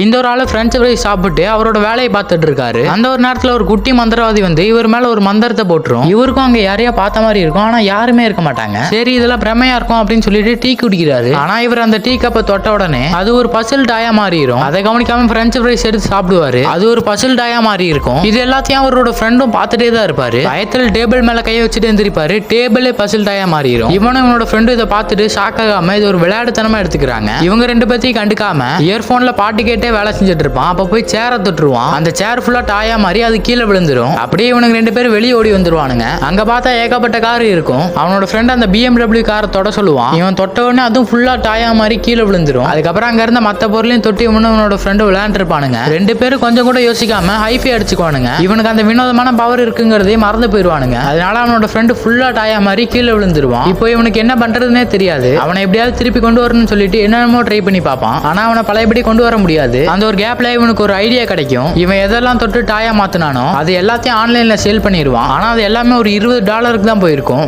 இந்த ஒரு ஆளு பிரெஞ்சு ஃப்ரைஸ் சாப்பிட்டு அவரோட வேலையை பார்த்துட்டு இருக்காரு. அந்த ஒரு நேரத்துல ஒரு குட்டி மந்திரவாதி வந்து இவர் மேல ஒரு மந்திரத்தை போட்டுரும். இவருக்கும் அங்க யாரையா பார்த்த மாதிரி இருக்கும். ஆனா யாருமே இருக்க மாட்டாங்க. சரி இதெல்லாம் பிரமையா இருக்கும் அப்படின்னு சொல்லிட்டு டீ குடிக்கிறாரு. ஆனா இவர் அந்த டீ கப்பை தொட்ட உடனே அது ஒரு பசில் டாயா மாறிடும் அதை கவனிக்காம பிரெஞ்சு ஃப்ரைஸ் எடுத்து சாப்பிடுவாரு. அது ஒரு பசில் டாயா மாறி இருக்கும். இது எல்லாத்தையும் அவரோட ஃப்ரெண்டும் பார்த்துட்டே தான் இருப்பாரு. பயத்தில் டேபிள் மேல கையை வச்சுட்டு எந்திரிப்பாரு. டேபிளே பசில் டாயா மாறிடும் இவனும் இவனோட ஃப்ரெண்டு இதை பார்த்துட்டு ஷாக் ஆகாம இது ஒரு விளையாட்டுத்தனமா எடுத்துக்கிறாங்க. இவங்க ரெண்டு பேத்தையும் கண்டுக்காம இயர்போன்ல பாட்டு கேட்டு வேலை செஞ்சுட்டு இருப்பான். அப்ப போய் சேரை தொட்டுருவான். அந்த சேர் ஃபுல்லா டாயா மாதிரி அது கீழே விழுந்துரும். அப்படியே இவனுக்கு ரெண்டு பேரும் வெளியே ஓடி வந்துருவானுங்க. அங்க பார்த்தா ஏகப்பட்ட கார் இருக்கும். அவனோட ஃப்ரெண்ட் அந்த பிஎம்டபிள்யூ காரை தொட சொல்லுவான். இவன் தொட்ட உடனே அதுவும் ஃபுல்லா டாயா மாதிரி கீழே விழுந்துரும். அதுக்கப்புறம் அங்க இருந்த மத்த பொருளையும் தொட்டி இவனும் இவனோட ஃப்ரெண்டு விளையாண்டுருப்பானுங்க. ரெண்டு பேரும் கொஞ்சம் கூட யோசிக்காம ஹைஃபி அடிச்சுக்குவானுங்க. இவனுக்கு அந்த வினோதமான பவர் இருக்குங்கிறதே மறந்து போயிடுவானுங்க. அதனால அவனோட ஃப்ரெண்டு ஃபுல்லா டாயா மாதிரி கீழே விழுந்துருவான். இப்போ இவனுக்கு என்ன பண்றதுன்னே தெரியாது. அவனை எப்படியாவது திருப்பி கொண்டு வரணும்னு சொல்லிட்டு என்னென்னமோ ட்ரை பண்ணி பார்ப்பான். ஆனா அவனை பழையபடி கொண்டு வர முடியாது. அந்த ஒரு கேப்ல இவனுக்கு ஒரு ஐடியா கிடைக்கும். இவன் எதெல்லாம் தொட்டு டாயா மாத்தினானோ அது எல்லாத்தையும் ஆன்லைன்ல சேல் பண்ணிடுவான் ஆனா அது எல்லாமே ஒரு இருபது டாலருக்கு தான் போயிருக்கும்.